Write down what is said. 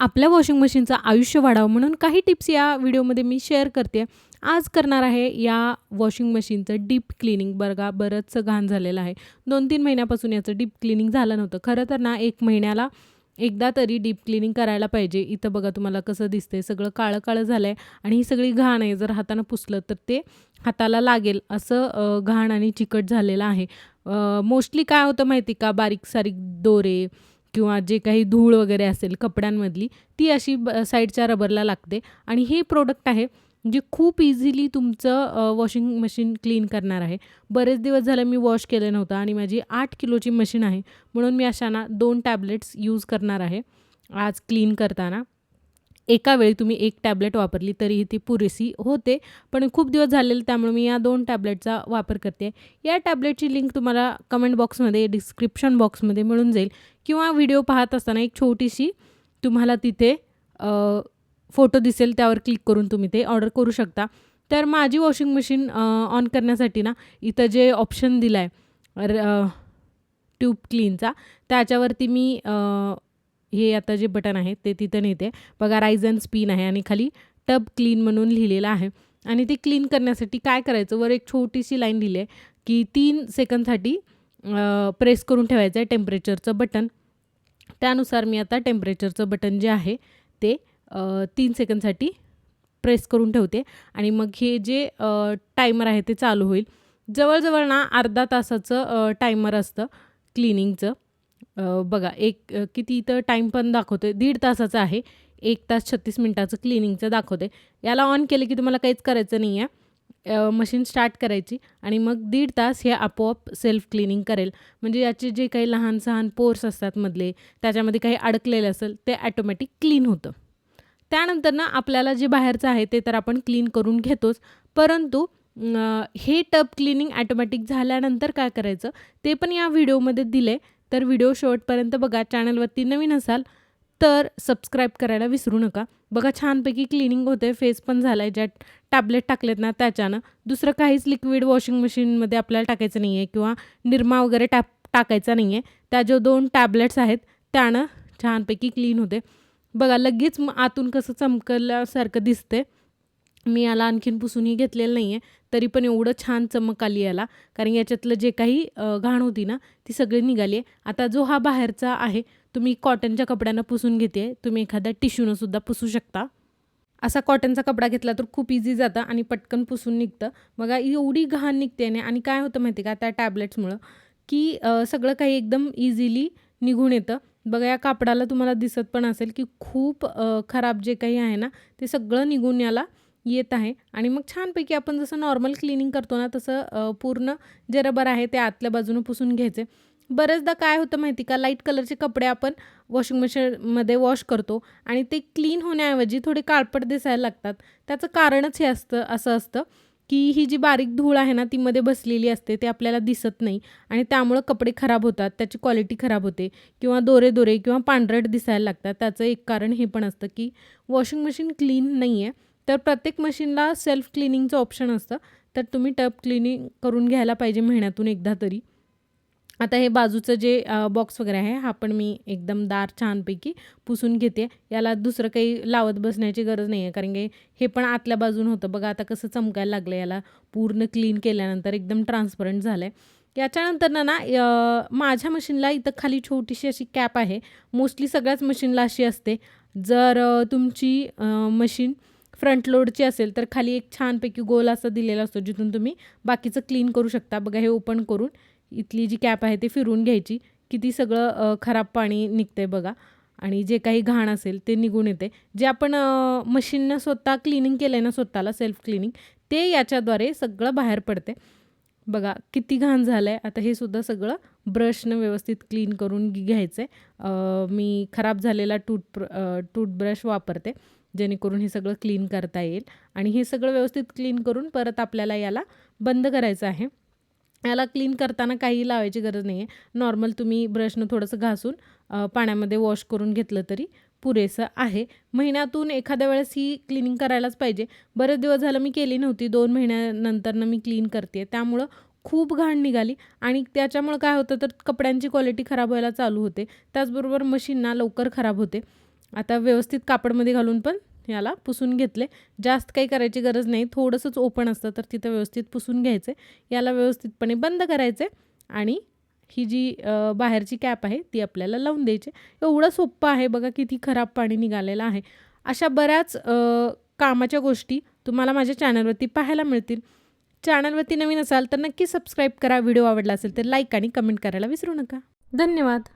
आपल्या वॉशिंग मशीनचं आयुष्य वाढावं म्हणून काही टिप्स या व्हिडिओमध्ये मी शेअर करते. आज करणार आहे या वॉशिंग मशीनचं डीप क्लिनिंग. बरगा बरंचसं घाण झालेलं आहे. दोन तीन महिन्यापासून याचं डीप क्लिनिंग झालं नव्हतं. खरं तर ना एक महिन्याला एकदा तरी डीप क्लिनिंग करायला पाहिजे. इथं बघा तुम्हाला कसं दिसतंय. सगळं काळं काळं झालं आहे आणि ही सगळी घाण आहे. जर हातानं पुसलं तर ते हाताला लागेल. असं घाण आणि चिकट झालेलं आहे. मोस्टली काय होतं माहिती का? बारीक सारीक दोरे किंवा जे काही धूळ वगैरे असेल कपड्यांमधली ती अशी ब साईडच्या रबरला लागते. आणि हे प्रोडक्ट आहे जे खूप इझिली तुमचं वॉशिंग मशीन क्लीन करणार आहे. बरेच दिवस झालं मी वॉश केलं नव्हतं आणि माझी आठ किलोची मशीन आहे. म्हणून मी अशाना दोन टॅबलेट्स यूज करणार आहे आज क्लीन करताना. एका वेळी तुम्ही एक टॅबलेट वापरली तरीही ती पुरेशी होते. पण खूप दिवस झालेले त्यामुळे मी या दोन टॅबलेटचा वापर करते. या टॅबलेटची लिंक तुम्हाला कमेंट बॉक्समध्ये डिस्क्रिप्शन बॉक्समध्ये मिळून जाईल. किंवा व्हिडिओ पाहत असताना एक छोटीशी तुम्हाला तिथे फोटो दिसेल त्यावर क्लिक करून तुम्ही ते ऑर्डर करू शकता. तर माझी वॉशिंग मशीन ऑन करण्यासाठी ना इथं जे ऑप्शन दिला आहे ट्यूब क्लीनचा त्याच्यावरती मी हे आता जे बटन आहे ते तिथं नेते. बघा राईज अँड स्पिन आहे आणि खाली टब क्लीन म्हणून लिहिलेलं आहे. आणि ते क्लीन करण्यासाठी काय करायचं? वर एक छोटीशी लाईन लिहिली आहे की तीन सेकंदसाठी प्रेस करून ठेवायचं आहे टेम्परेचरचं बटन. त्यानुसार मी आता टेम्परेचरचं बटन जे आहे ते तीन सेकंदसाठी प्रेस करून ठेवते. आणि मग हे जे टायमर आहे ते चालू होईल. जवळजवळ ना अर्धा तासाचं टायमर असतं क्लिनिंगचं अ, बघा एक अ, किती इथं टाईम पण दाखवते दीड तासाचं आहे. एक तास छत्तीस मिनटाचं क्लिनिंगचं दाखवते याला ऑन केलं की तुम्हाला काहीच करायचं नाही आहे मशीन स्टार्ट करायची आणि मग दीड तास हे आपोआप सेल्फ क्लिनिंग करेल. म्हणजे याचे जे काही लहान सहान पोर्स असतात मधले त्याच्यामध्ये काही अडकलेलं असेल ते ॲटोमॅटिक क्लीन होतं. त्यानंतर ना आपल्याला जे बाहेरचं आहे ते तर आपण क्लीन करून घेतोच. परंतु अ, हे टब क्लिनिंग ॲटोमॅटिक झाल्यानंतर काय करायचं ते पण या व्हिडिओमध्ये दिले तर व्हिडिओ शेवटपर्यंत बघा चॅनलवरती नवीन असाल तर सबस्क्राईब करायला विसरू नका. बघा छानपैकी क्लिनिंग होते फेस पण झाला आहे ज्या टॅबलेट टाकलेत ना त्याच्यानं. दुसरं काहीच लिक्विड वॉशिंग मशीनमध्ये आपल्याला टाकायचं नाही आहे किंवा निरमा वगैरे टॅप टाकायचा नाही आहे त्या जो दोन टॅबलेट्स आहेत त्यानं छानपैकी क्लीन होते बघा लगेच आतून कसं चमकल्यासारखं दिसते मी याला आणखीन पुसूनही घेतलेलं नाही आहे तरी पण एवढं छान चमक आली याला. कारण याच्यातलं जे काही घाण होती ना ती सगळी निघाली आहे आता जो हा बाहेरचा आहे तुम्ही कॉटनच्या कपड्यानं पुसून घेते. तुम्ही एखाद्या टिश्यूनं सुद्धा पुसू शकता. असा कॉटनचा कपडा घेतला तर खूप इझी जातं आणि पटकन पुसून निघतं. बघा एवढी घाण निघते ना आणि काय होतं माहिती का त्या टॅबलेट्समुळं? की सगळं काही एकदम इझिली निघून येतं. बघा या कापडाला तुम्हाला दिसत पण असेल की खूप खराब जे काही आहे ना ते सगळं निघून याला येत आहे. आणि मग छानपैकी आपण जसं नॉर्मल क्लिनिंग करतो ना तसं पूर्ण जे रबर आहे ते आतल्या बाजूनं पुसून घ्यायचे. बऱ्याचदा काय होतं माहिती का? लाइट कलरचे कपडे आपण वॉशिंग मशीनमध्ये वॉश करतो आणि ते क्लीन होण्याऐवजी थोडे काळपट दिसायला लागतात. त्याचं कारणच हे असतं असं असतं की ही जी बारीक धूळ आहे ना ती मध्ये बसलेली असते ते आपल्याला दिसत नाही. आणि त्यामुळं कपडे खराब होतात त्याची क्वालिटी खराब होते किंवा दोरे दोरे किंवा पांढरट दिसायला लागतात. त्याचं एक कारण हे पण असतं की वॉशिंग मशीन क्लीन नाही आहे तर प्रत्येक मशीनला सेल्फ क्लिनिंगचं ऑप्शन असतं. तर तुम्ही टब क्लिनिंग करून घ्यायला पाहिजे महिन्यातून एकदा तरी. आता हे बाजूचं जे बॉक्स वगैरे आहे हा पण मी एकदम दार छानपैकी पुसून घेते. याला दुसरं काही लावत बसण्याची गरज नाही आहे कारण की हे पण आतल्या बाजून होतं. बघा आता कसं चमकायला लागलं याला पूर्ण क्लीन केल्यानंतर एकदम ट्रान्सपरंट झालं आहे याच्यानंतर ना ना माझ्या मशीनला इथं खाली छोटीशी अशी कॅप आहे. मोस्टली सगळ्याच मशीनला अशी असते. जर तुमची मशीन फ्रंट लोडची असेल तर खाली एक छानपैकी गोल असं दिलेला असतो जिथून तुम्ही बाकीचं क्लीन करू शकता. बघा हे ओपन करून इथली जी कॅप आहे ते फिरून घ्यायची. किती सगळं खराब पाणी निघतंय बघा. आणि जे काही घाण असेल ते निघून येते. जे आपण मशीननं स्वतः क्लिनिंग केलं आहे ना स्वतःला सेल्फ क्लिनिंग ते याच्याद्वारे सगळं बाहेर पडते. बघा किती घाण झालं आहे आता हे सुद्धा सगळं ब्रशनं व्यवस्थित क्लीन करून घ्यायचं आहे मी खराब झालेला टूथ टूथब्रश वापरते. जेणेकरून हे सगळं क्लीन करता येईल. आणि हे सगळं व्यवस्थित क्लीन करून परत आपल्याला याला बंद करायचं आहे. याला क्लीन करताना काही लावायची गरज नाही आहे नॉर्मल तुम्ही ब्रशनं थोडंसं घासून पाण्यामध्ये वॉश करून घेतलं तरी पुरेसं आहे. महिन्यातून एखाद्या वेळेस ही क्लिनिंग करायलाच पाहिजे. बरेच दिवस झालं मी केली नव्हती. दोन महिन्यानंतरनं मी क्लीन करते त्यामुळं खूप घाण निघाली. आणि त्याच्यामुळं काय होतं तर कपड्यांची क्वालिटी खराब व्हायला चालू होते. त्याचबरोबर मशीनना लवकर खराब होते. आता व्यवस्थित कापडमध्ये घालून पण याला पुसून घेतले. जास्त काही करायची गरज नाही. थोडंसंच ओपन असतं तर तिथं व्यवस्थित पुसून घ्यायचं. आहे याला व्यवस्थितपणे बंद करायचं आणि ही जी बाहेरची कॅप आहे ती आपल्याला लावून द्यायची. एवढं सोप्पं आहे बघा किती खराब पाणी निघालेलं आहे. अशा बऱ्याच कामाच्या गोष्टी तुम्हाला माझ्या चॅनलवरती पाहायला मिळतील. चॅनलवरती नवीन असाल तर नक्की सबस्क्राईब करा. व्हिडिओ आवडला असेल तर लाईक आणि कमेंट करायला विसरू नका. धन्यवाद.